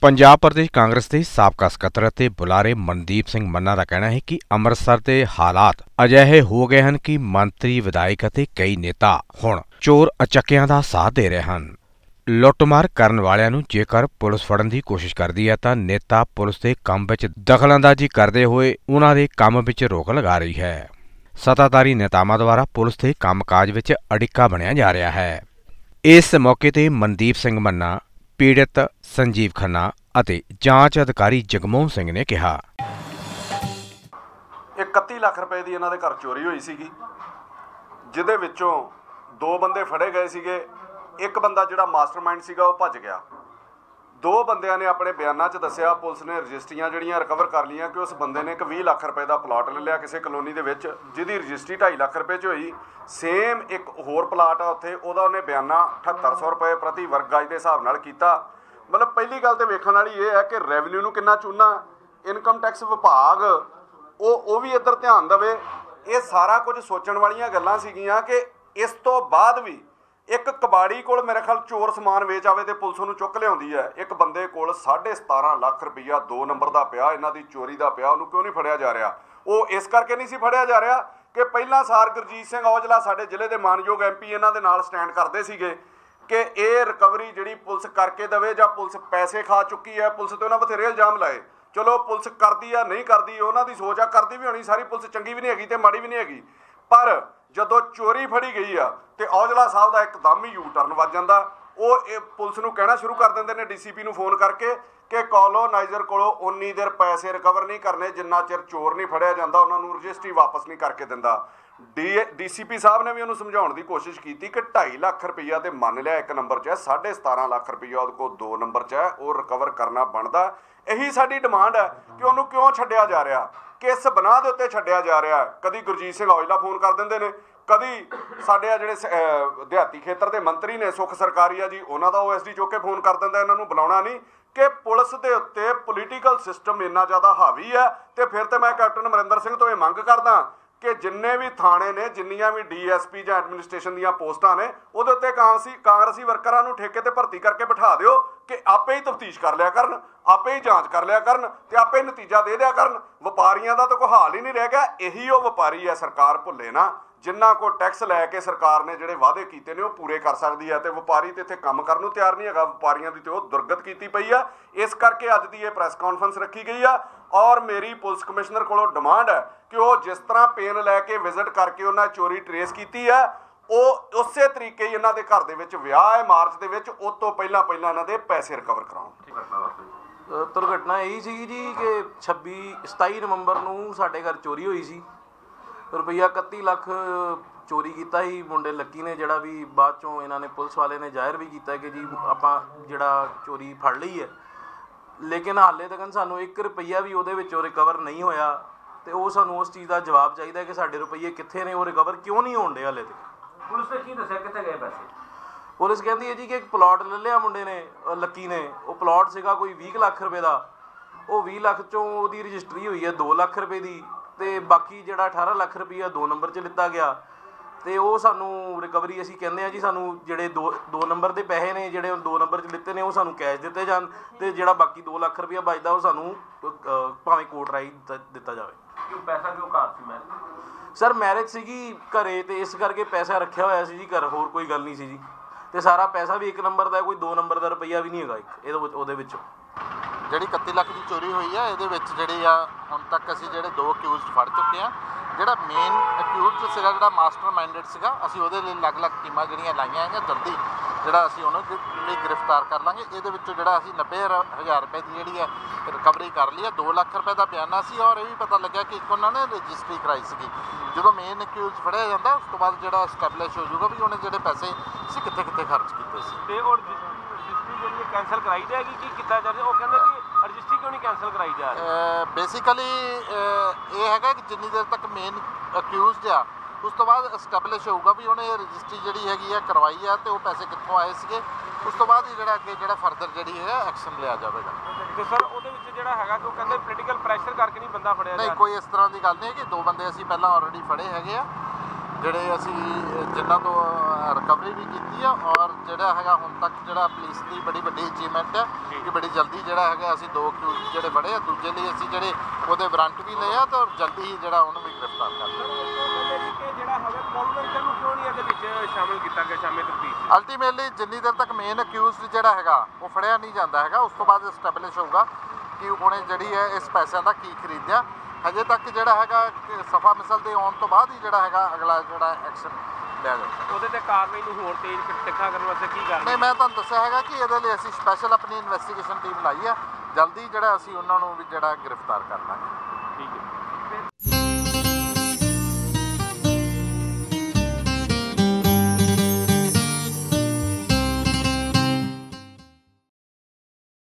ਪੰਜਾਬ ਪ੍ਰਦੇਸ਼ ਕਾਂਗਰਸ ਦੇ ਸਾਬਕਾ ਸਕੱਤਰ ਅਤੇ ਬੁਲਾਰੇ ਮਨਦੀਪ ਸਿੰਘ ਮੰਨਾ ਦਾ ਕਹਿਣਾ ਹੈ ਕਿ ਅੰਮ੍ਰਿਤਸਰ ਦੇ ਹਾਲਾਤ ਅਜਿਹੇ ਹੋ ਗਏ ਹਨ ਕਿ ਮੰਤਰੀ, ਵਿਧਾਇਕ ਅਤੇ ਕਈ ਨੇਤਾ ਹੁਣ ਚੋਰ ਅਚੱਕਿਆਂ ਦਾ ਸਾਥ ਦੇ ਰਹੇ ਹਨ। ਲੁੱਟਮਾਰ ਕਰਨ ਵਾਲਿਆਂ ਨੂੰ ਜੇਕਰ ਪੁਲਿਸ ਫੜਨ ਦੀ ਕੋਸ਼ਿਸ਼ ਕਰਦੀ ਹੈ ਤਾਂ ਨੇਤਾ ਪੁਲਿਸ ਦੇ ਕੰਮ ਵਿੱਚ ਦਖਲਅੰਦਾਜ਼ੀ ਕਰਦੇ ਹੋਏ ਉਹਨਾਂ ਦੇ ਕੰਮ ਵਿੱਚ ਰੋਕ ਲਗਾ ਰਹੀ ਹੈ। ਸੱਤਾਧਾਰੀ ਨੇਤਾਵਾਂ ਦੁਆਰਾ ਪੁਲਿਸ ਦੇ ਕੰਮਕਾਜ ਵਿੱਚ ਅੜਿੱਕਾ ਬਣਿਆ ਜਾ ਰਿਹਾ ਹੈ। ਇਸ ਮੌਕੇ ਤੇ ਮਨਦੀਪ ਸਿੰਘ ਮੰਨਾ ਪੀੜਤ ਸੰਜੀਵ ਖੰਨਾ ਅਤੇ ਜਾਂਚ ਅਧਿਕਾਰੀ ਜਗਮੋਹਨ ਸਿੰਘ ਨੇ ਕਿਹਾ। ਇਹ 31 ਲੱਖ ਰੁਪਏ ਦੀ ਇਹਨਾਂ ਦੇ ਘਰ ਚੋਰੀ ਹੋਈ ਸੀਗੀ, ਜਿਹਦੇ ਵਿੱਚੋਂ ਦੋ ਬੰਦੇ ਫੜੇ ਗਏ ਸੀਗੇ, ਇੱਕ ਬੰਦਾ ਜਿਹੜਾ ਮਾਸਟਰਮਾਈਂਡ ਸੀਗਾ ਉਹ ਭੱਜ ਗਿਆ। ਦੋ ਬੰਦਿਆਂ ਨੇ ਆਪਣੇ ਬਿਆਨਾਂ 'ਚ ਦੱਸਿਆ, ਪੁਲਿਸ ਨੇ ਰਜਿਸਟਰੀਆਂ ਜਿਹੜੀਆਂ ਰਿਕਵਰ ਕਰ ਲਈਆਂ ਕਿ ਉਸ ਬੰਦੇ ਨੇ ਇੱਕ 20 ਲੱਖ ਰੁਪਏ ਦਾ ਪਲਾਟ ਲੈ ਲਿਆ ਕਿਸੇ ਕਲੋਨੀ ਦੇ ਵਿੱਚ, ਜਿਹਦੀ ਰਜਿਸਟਰੀ 2.5 ਲੱਖ ਰੁਪਏ 'ਚ ਹੋਈ। ਸੇਮ ਇੱਕ ਹੋਰ ਪਲਾਟ ਆ ਉੱਥੇ, ਉਹਦਾ ਉਹਨੇ ਬਿਆਨਾ 7800 ਰੁਪਏ ਪ੍ਰਤੀ ਵਰਗ ਗਜ ਦੇ ਹਿਸਾਬ ਨਾਲ ਕੀਤਾ। ਮਤਲਬ ਪਹਿਲੀ ਗੱਲ ਤੇ ਵੇਖਣ ਵਾਲੀ ਇਹ ਹੈ ਕਿ ਰੈਵਨਿਊ ਨੂੰ ਕਿੰਨਾ ਚੂਨਾ ਇਨਕਮ ਟੈਕਸ ਵਿਭਾਗ, ਉਹ ਉਹ ਵੀ ਇੱਧਰ ਧਿਆਨ ਦੇਵੇ। ਇਹ ਸਾਰਾ ਕੁਝ ਸੋਚਣ ਵਾਲੀਆਂ ਗੱਲਾਂ ਸੀਗੀਆਂ ਕਿ ਇਸ ਤੋਂ ਬਾਅਦ ਵੀ ਇੱਕ ਕਬਾੜੀ ਕੋਲ ਮੇਰੇ ਖਿਆਲ ਚੋਰ ਸਮਾਨ ਵੇਚ ਆਵੇ ਤੇ ਪੁਲਿਸ ਉਹਨੂੰ ਚੁੱਕ ਲਿਆਉਂਦੀ ਹੈ। ਇੱਕ ਬੰਦੇ ਕੋਲ 17.5 ਲੱਖ ਰੁਪਈਆ 2 ਨੰਬਰ ਦਾ ਪਿਆ, ਇਹਨਾਂ ਦੀ ਚੋਰੀ ਦਾ ਪਿਆ, ਉਹਨੂੰ ਕਿਉਂ ਨਹੀਂ ਫੜਿਆ ਜਾ ਰਿਹਾ? ਉਹ ਇਸ ਕਰਕੇ ਨਹੀਂ ਸੀ ਫੜਿਆ ਜਾ ਰਿਹਾ ਕਿ ਪਹਿਲਾਂ ਸਾਰ ਗੁਰਜੀਤ ਸਿੰਘ ਔਜਲਾ ਸਾਡੇ ਜ਼ਿਲ੍ਹੇ ਦੇ ਮਾਨਯੋਗ ਐਮਪੀ ਇਹਨਾਂ ਦੇ ਨਾਲ ਸਟੈਂਡ ਕਰਦੇ ਸੀਗੇ ਕਿ ਇਹ ਰਿਕਵਰੀ ਜਿਹੜੀ ਪੁਲਿਸ ਕਰਕੇ ਦਵੇ ਜਾਂ ਪੁਲਿਸ ਪੈਸੇ ਖਾ ਚੁੱਕੀ ਹੈ, ਪੁਲਿਸ ਤੇ ਉਹਨਾਂ ਬਥੇਰੇ ਇਲਜ਼ਾਮ ਲਾਏ। ਚਲੋ, ਪੁਲਿਸ ਕਰਦੀ ਆ, ਨਹੀਂ ਕਰਦੀ, ਉਹਨਾਂ ਦੀ ਸੋਚ ਆ, ਕਰਦੀ ਵੀ ਹੋਣੀ, ਸਾਰੀ ਪੁਲਿਸ ਚੰਗੀ ਵੀ ਨਹੀਂ ਹੈਗੀ ਤੇ ਮਾੜੀ ਵੀ ਨਹੀਂ ਹੈਗੀ। ਪਰ ਜਦੋਂ ਚੋਰੀ ਫੜੀ ਗਈ ਆ ਤੇ ਔਜਲਾ ਸਾਹਿਬ ਦਾ ਇੱਕਦਮ ਹੀ ਯੂ ਟਰਨ ਵੱਜ ਜਾਂਦਾ। ਉਹ ਇਹ ਪੁਲਿਸ ਨੂੰ ਕਹਿਣਾ ਸ਼ੁਰੂ ਕਰ ਦਿੰਦੇ ਨੇ ਡੀਸੀਪੀ ਨੂੰ ਫੋਨ ਕਰਕੇ ਕਿ ਕੋਲੋਨਾਈਜ਼ਰ ਕੋਲੋਂ ਉਨੀ ਦੇਰ ਪੈਸੇ ਰਿਕਵਰ ਨਹੀਂ ਕਰਨੇ, ਜਿੰਨਾ ਚਿਰ ਚੋਰ ਨਹੀਂ ਫੜਿਆ ਜਾਂਦਾ, ਉਹਨਾਂ ਨੂੰ ਰਜਿਸਟਰੀ ਵਾਪਸ ਨਹੀਂ ਕਰਕੇ ਦਿੰਦਾ। ਡੀਸੀਪੀ ਸਾਹਿਬ ਨੇ ਵੀ ਉਹਨੂੰ ਸਮਝਾਉਣ ਦੀ ਕੋਸ਼ਿਸ਼ ਕੀਤੀ ਕਿ 2.5 ਲੱਖ ਰੁਪਈਆ ਤੇ ਮੰਨ ਲਿਆ ਇੱਕ ਨੰਬਰ 'ਚ ਹੈ 17.5 ਲੱਖ ਰੁਪਈਆ ਉਹਦੇ ਕੋਲ ਦੋ ਨੰਬਰ 'ਚ ਹੈ, ਉਹ ਰਿਕਵਰ ਕਰਨਾ ਬਣਦਾ। ਇਹੀ ਸਾਡੀ ਡਿਮਾਂਡ ਹੈ ਕਿ ਉਹਨੂੰ ਕਿਉਂ ਛੱਡਿਆ ਜਾ ਰਿਹਾ? ਕਿਸ ਬਣਾ ਦੇ ਉੱਤੇ ਛੱਡਿਆ ਜਾ ਰਿਹਾ ਕਦੀ ਗੁਰਜੀਤ ਸਿੰਘ ਔਜਲਾ ਫੋਨ ਕਰ ਦਿੰਦੇ ਨੇ, ਕਦੀ ਸਾਡੇ ਆ ਜਿਹੜੇ ਸ- ਦਿਹਾਤੀ ਖੇਤਰ ਦੇ ਮੰਤਰੀ ਨੇ, ਸੁਖ ਸਰਕਾਰੀ ਆ ਜੀ, ਉਹਨਾਂ ਦਾ ਓਐਸਡੀ ਚੁੱਕ ਕੇ ਫੋਨ ਕਰ ਦਿੰਦਾ, ਇਹਨਾਂ ਨੂੰ ਬੁਲਾਉਣਾ ਨਹੀਂ ਕਿ ਪੁਲਿਸ ਦੇ ਉੱਤੇ ਪੋਲੀਟੀਕਲ ਸਿਸਟਮ ਇੰਨਾ ਜ਼ਿਆਦਾ ਹਾਵੀ ਹੈ ਤੇ ਫਿਰ ਤੇ ਮੈਂ ਕੈਪਟਨ ਅਮਰਿੰਦਰ ਸਿੰਘ ਤੋਂ ਇਹ ਮੰਗ ਕਰਦਾ ਕਿ ਜਿੰਨੇ ਵੀ ਥਾਣੇ ਨੇ, ਜਿੰਨੀਆਂ ਵੀ ਡੀਐਸਪੀ ਜਾਂ ਐਡਮਿਨਿਸਟ੍ਰੇਸ਼ਨ ਦੀਆਂ ਪੋਸਟਾਂ ਨੇ, ਉਹਦੇ ਉੱਤੇ ਕਾਂਗਰਸੀ ਕਾਂਗਰਸੀ ਵਰਕਰਾਂ ਨੂੰ ਠੇਕੇ ਤੇ ਭਰਤੀ ਕਰਕੇ ਬਿਠਾ ਦਿਓ ਕਿ ਆਪੇ ਹੀ ਤਫਤੀਸ਼ ਕਰ ਲਿਆ ਕਰਨ, ਆਪੇ ਹੀ ਜਾਂਚ ਕਰ ਲਿਆ ਕਰਨ ਤੇ ਆਪੇ ਹੀ ਨਤੀਜਾ ਦੇ ਦਿਆ ਕਰਨ। ਵਪਾਰੀਆਂ ਦਾ ਤਾਂ ਕੋਈ ਹਾਲ ਹੀ ਨਹੀਂ ਰਹਿ ਗਿਆ, ਇਹੀ ਉਹ ਵਪਾਰੀ ਹੈ ਸਰਕਾਰ ਭੁੱਲੇ ਨਾ। ਜਿੰਨਾ ਕੋ ਟੈਕਸ ਲੈ ਕੇ ਸਰਕਾਰ ਨੇ ਜਿਹੜੇ ਵਾਅਦੇ ਕੀਤੇ ਨੇ ਉਹ ਪੂਰੇ ਕਰ ਸਕਦੀ ਹੈ ਤੇ ਵਪਾਰੀ ਤੇ ਇੱਥੇ ਕੰਮ ਕਰਨ ਨੂੰ ਤਿਆਰ ਨਹੀਂ ਹੈਗਾ। ਵਪਾਰੀਆਂ ਦੀ ਤੇ ਉਹ ਦੁਰਗਤ ਕੀਤੀ ਪਈ ਆ। ਇਸ ਕਰਕੇ ਅੱਜ ਦੀ ਇਹ ਪ੍ਰੈਸ ਕਾਨਫਰੰਸ ਰੱਖੀ ਗਈ ਆ ਔਰ ਮੇਰੀ ਪੁਲਿਸ ਕਮਿਸ਼ਨਰ ਕੋਲੋਂ ਡਿਮਾਂਡ ਹੈ ਕਿ ਉਹ ਜਿਸ ਤਰ੍ਹਾਂ ਪੇਨ ਲੈ ਕੇ ਵਿਜ਼ਿਟ ਕਰਕੇ ਉਹਨਾਂ ਚੋਰੀ ਟਰੇਸ ਕੀਤੀ ਹੈ ਉਹ ਉਸੇ ਤਰੀਕੇ ਹੀ ਇਹਨਾਂ ਦੇ ਘਰ ਦੇ ਵਿੱਚ ਵਿਆਹ ਹੈ, ਮਾਰਚ ਦੇ ਵਿੱਚ, ਉਸ ਤੋਂ ਪਹਿਲਾਂ ਪਹਿਲਾਂ ਇਹਨਾਂ ਦੇ ਪੈਸੇ ਰਿਕਵਰ ਕਰਾਉਣ। ਦੁਰਘਟਨਾ ਇਹੀ ਸੀਗੀ ਜੀ ਕਿ 26 27 ਨਵੰਬਰ ਨੂੰ ਸਾਡੇ ਘਰ ਚੋਰੀ ਹੋਈ ਸੀ। ਰੁਪਈਆ 31 ਲੱਖ ਚੋਰੀ ਕੀਤਾ ਸੀ। ਮੁੰਡੇ ਲੱਕੀ ਨੇ ਜਿਹੜਾ ਵੀ ਬਾਅਦ ਚੋਂ ਇਹਨਾਂ ਨੇ ਪੁਲਿਸ ਵਾਲੇ ਨੇ ਜ਼ਾਹਿਰ ਵੀ ਕੀਤਾ ਕਿ ਜੀ ਆਪਾਂ ਜਿਹੜਾ ਚੋਰੀ ਫੜ ਲਈ ਹੈ। ਲੇਕਿਨ ਹਾਲੇ ਤੱਕ ਸਾਨੂੰ 1 ਰੁਪਈਆ ਵੀ ਉਹਦੇ ਵਿੱਚੋਂ ਰਿਕਵਰ ਨਹੀਂ ਹੋਇਆ ਤੇ ਉਹ ਸਾਨੂੰ ਉਸ ਚੀਜ਼ ਦਾ ਜਵਾਬ ਚਾਹੀਦਾ ਕਿ ਸਾਡੇ ਰੁਪਈਏ ਕਿੱਥੇ ਨੇ ਉਹ ਰਿਕਵਰ ਕਿਉਂ ਨਹੀਂ ਹੋਣ ਡੇ ਹਾਲੇ ਤੱਕ। ਪੁਲਿਸ ਨੇ ਕੀ ਦੱਸਿਆ? ਕਿੱਥੇ ਗਏ ਪੈਸੇ? ਪੁਲਿਸ ਕਹਿੰਦੀ ਹੈ ਜੀ ਕਿ ਇੱਕ ਪਲਾਟ ਲੈ ਲਿਆ ਮੁੰਡੇ ਨੇ ਲੱਕੀ ਨੇ। ਉਹ ਪਲਾਟ ਸੀਗਾ ਕੋਈ 20 ਕੁ ਲੱਖ ਰੁਪਏ ਦਾ। ਉਹ 20 ਲੱਖ ਚੋਂ ਉਹਦੀ ਰਜਿਸਟਰੀ ਹੋਈ ਹੈ 2 ਲੱਖ ਰੁਪਏ ਦੀ। ਤੇ ਬਾਕੀ ਜਿਹੜਾ 18 ਲੱਖ ਰੁਪਈਆ ਦੋ ਨੰਬਰ 'ਚ ਲਿੱਤਾ ਗਿਆ ਤੇ ਉਹ ਸਾਨੂੰ ਰਿਕਵਰੀ ਅਸੀਂ ਕਹਿੰਦੇ ਆ ਜੀ ਸਾਨੂੰ ਜਿਹੜੇ ਦੋ ਦੋ ਨੰਬਰ ਦੇ ਪੈਸੇ ਨੇ ਜਿਹੜੇ ਉਹ ਦੋ ਨੰਬਰ 'ਚ ਲਿੱਤੇ ਨੇ ਉਹ ਸਾਨੂੰ ਕੈਸ਼ ਦਿੱਤੇ ਜਾਣ ਤੇ ਜਿਹੜਾ ਬਾਕੀ 2 ਲੱਖ ਰੁਪਈਆ ਬਚਦਾ ਉਹ ਸਾਨੂੰ ਭਾਵੇਂ ਕੋਰਟ ਰਾਈ ਦਿੱਤਾ ਜਾਵੇ। ਕਿਉਂ ਪੈਸਾ ਕਿਉਂ ਘਰ ਸੀ ਮੈਂ ਸਰ ਮੈਰਿਜ ਸੀਗੀ ਘਰੇ ਤੇ ਇਸ ਕਰਕੇ ਪੈਸਾ ਰੱਖਿਆ ਹੋਇਆ ਸੀ ਜੀ ਘਰ ਹੋਰ ਕੋਈ ਗੱਲ ਨਹੀਂ ਸੀ ਜੀ। ਤੇ ਸਾਰਾ ਪੈਸਾ ਵੀ ਇੱਕ ਨੰਬਰ ਦਾ ਹੈ, ਕੋਈ ਦੋ ਨੰਬਰ ਦਾ ਰੁਪਈਆ ਵੀ ਨਹੀਂ ਹੈਗਾ ਇੱਕ ਇਹਦੇ ਵਿੱਚ ਉਹਦੇ ਵਿੱਚ। ਜਿਹੜੀ 31 ਲੱਖ ਦੀ ਚੋਰੀ ਹੋਈ ਆ, ਇਹਦੇ ਵਿੱਚ ਜਿਹੜੀ ਆ, ਹੁਣ ਤੱਕ ਅਸੀਂ ਜਿਹੜੇ ਦੋ ਅਕਿਊਜ਼ਡ ਫੜ ਚੁੱਕੇ ਆ। ਜਿਹੜਾ ਮੇਨ ਅਕਿਊਜ਼ਡ ਸੀਗਾ, ਜਿਹੜਾ ਮਾਸਟਰ ਮਾਈਂਡਡ ਸੀਗਾ, ਅਸੀਂ ਉਹਦੇ ਲਈ ਅਲੱਗ-ਅਲੱਗ ਟੀਮਾਂ ਜਿਹੜੀਆਂ ਲਾਈਆਂ ਹੈਗੀਆਂ, ਜਲਦੀ ਜਿਹੜਾ ਅਸੀਂ ਉਹਨੂੰ ਲਈ ਗ੍ਰਿਫਤਾਰ ਕਰ ਲਾਂਗੇ। ਇਹਦੇ ਵਿੱਚੋਂ ਜਿਹੜਾ ਅਸੀਂ 90000 ਰੁਪਏ ਦੀ ਜਿਹੜੀ ਹੈ ਰਿਕਵਰੀ ਕਰ ਲਈ ਹੈ 2 ਲੱਖ ਰੁਪਏ ਦਾ ਬਿਆਨਾ ਸੀ ਔਰ ਇਹ ਵੀ ਪਤਾ ਲੱਗਿਆ ਕਿ ਇੱਕ ਉਹਨਾਂ ਨੇ ਰਜਿਸਟਰੀ ਕਰਾਈ ਸੀਗੀ। ਜਦੋਂ ਮੇਨ ਅਕਿਊਜ਼ ਫੜਿਆ ਜਾਂਦਾ, ਉਸ ਤੋਂ ਬਾਅਦ ਜਿਹੜਾ ਸਟੈਬਲਿਸ਼ ਹੋ ਜਾਊਗਾ ਵੀ ਉਹਨੇ ਜਿਹੜੇ ਪੈਸੇ ਸੀ ਕਿੱਥੇ ਕਿੱਥੇ ਖਰਚ ਕੀਤੇ ਸੀ। ਤੇ ਉਹ ਜਿਹੜੀ ਕੈਨਸਲ ਕਰਾਈ ਜਾਏਗੀ ਕੀ ਕੀਤਾ ਜਾ ਰਿਹਾ? ਉਹ ਕਹਿੰਦੇ ਕਿ ਰਜਿਸਟਰੀ ਕਿਉਂ ਨਹੀਂ ਕੈਨਸਲ ਕਰਾਈ ਜਾ ਰਹੀ? ਬੇਸਿਕਲੀ ਇਹ ਹੈਗਾ ਕਿ ਜਿੰਨੀ ਦੇਰ ਤੱਕ ਮੇਨ ਅਕਿਊਜ਼ਡ ਆ ਉਸ ਤੋਂ ਬਾਅਦ ਐਸਟੈਬਲਿਸ਼ ਹੋਊਗਾ ਵੀ ਉਹਨੇ ਰਜਿਸਟਰੀ ਜਿਹੜੀ ਹੈਗੀ ਆ ਕਰਵਾਈ ਆ ਤੇ ਉਹ ਪੈਸੇ ਕਿੱਥੋਂ ਆਏ ਸੀਗੇ। ਉਸ ਤੋਂ ਬਾਅਦ ਹੀ ਜਿਹੜਾ ਅੱਗੇ ਜਿਹੜਾ ਫਰਦਰ ਜਿਹੜੀ ਹੈ ਐਕਸ਼ਨ ਲਿਆ ਜਾਵੇਗਾ। ਤੇ ਸਰ ਉਹਦੇ ਵਿੱਚ ਜਿਹੜਾ ਹੈਗਾ ਕਿ ਉਹ ਕਹਿੰਦੇ ਪੋਲੀਟੀਕਲ ਪ੍ਰੈਸ਼ਰ ਕਰਕੇ ਨਹੀਂ ਬੰਦਾ ਫੜਿਆ ਜਾ ਨਹੀਂ ਰਿਹਾ। ਕੋਈ ਇਸ ਤਰ੍ਹਾਂ ਦੀ ਗੱਲ ਨਹੀਂ ਹੈ ਕਿ ਦੋ ਬੰਦੇ ਅਸੀਂ ਪਹਿਲਾਂ ਆਲਰੇਡੀ ਫੜੇ ਹੈਗੇ ਆ। ਜਿਹੜੇ ਅਸੀਂ ਜਿਨ੍ਹਾਂ ਤੋਂ ਰਿਕਵਰੀ ਵੀ ਕੀਤੀ ਆ ਔਰ ਜਿਹੜਾ ਹੈਗਾ ਹੁਣ ਤੱਕ ਜਿਹੜਾ ਪੁਲਿਸ ਦੀ ਬੜੀ ਵੱਡੀ ਅਚੀਵਮੈਂਟ ਹੈ ਕਿ ਬੜੀ ਜਲਦੀ ਜਿਹੜਾ ਹੈਗਾ ਅਸੀਂ ਦੋ accused ਜਿਹੜੇ ਫੜੇ ਆ ਦੂਜੇ ਲਈ ਅਸੀਂ ਜਿਹੜੇ ਉਹਦੇ ਵਾਰੰਟ ਵੀ ਲਏ ਆ ਤੇ ਜਲਦੀ ਹੀ ਜਿਹੜਾ ਉਹਨੂੰ ਵੀ ਗ੍ਰਿਫਤਾਰ ਕਰ ਲਿਆ। ਅਲਟੀਮੇਟਲੀ ਜਿੰਨੀ ਦੇਰ ਤੱਕ ਮੇਨ ਅਕਿਊਜ਼ਡ ਜਿਹੜਾ ਹੈਗਾ ਉਹ ਫੜਿਆ ਨਹੀਂ ਜਾਂਦਾ ਹੈਗਾ ਉਸ ਤੋਂ ਬਾਅਦ ਐਸਟੈਬਲਿਸ਼ ਹੋਊਗਾ ਕਿ ਉਹਨੇ ਜਿਹੜੀ ਹੈ ਇਸ ਪੈਸਿਆਂ ਦਾ ਕੀ ਖਰੀਦਿਆ। ਹਜੇ ਤੱਕ ਜਿਹੜਾ ਹੈਗਾ ਸਫਾ ਮਿਸਲ ਦੇ ਆਉਣ ਤੋਂ ਬਾਅਦ ਹੀ ਜਿਹੜਾ ਹੈਗਾ ਅਗਲਾ ਜਿਹੜਾ ਐਕਸ਼ਨ ਲਿਆ ਜਾਊਗਾ ਉਹਦੇ ਤੇ ਕਾਰਵਾਈ ਨੂੰ ਹੋਰ ਤੇਜ਼ ਤਿੱਖਾ ਕਰਨ ਵਾਸਤੇ ਕੀ ਕਰਨਾ? ਨਹੀਂ ਮੈਂ ਤੁਹਾਨੂੰ ਦੱਸਿਆ ਹੈਗਾ ਕਿ ਇਹਦੇ ਲਈ ਅਸੀਂ ਸਪੈਸ਼ਲ ਆਪਣੀ ਇਨਵੈਸਟੀਗੇਸ਼ਨ ਟੀਮ ਲਾਈ ਹੈ ਜਲਦੀ ਜਿਹੜਾ ਅਸੀਂ ਉਹਨਾਂ ਨੂੰ ਵੀ ਜਿਹੜਾ ਗ੍ਰਿਫਤਾਰ ਕਰ ਲਾਂਗੇ। ਠੀਕ ਹੈ।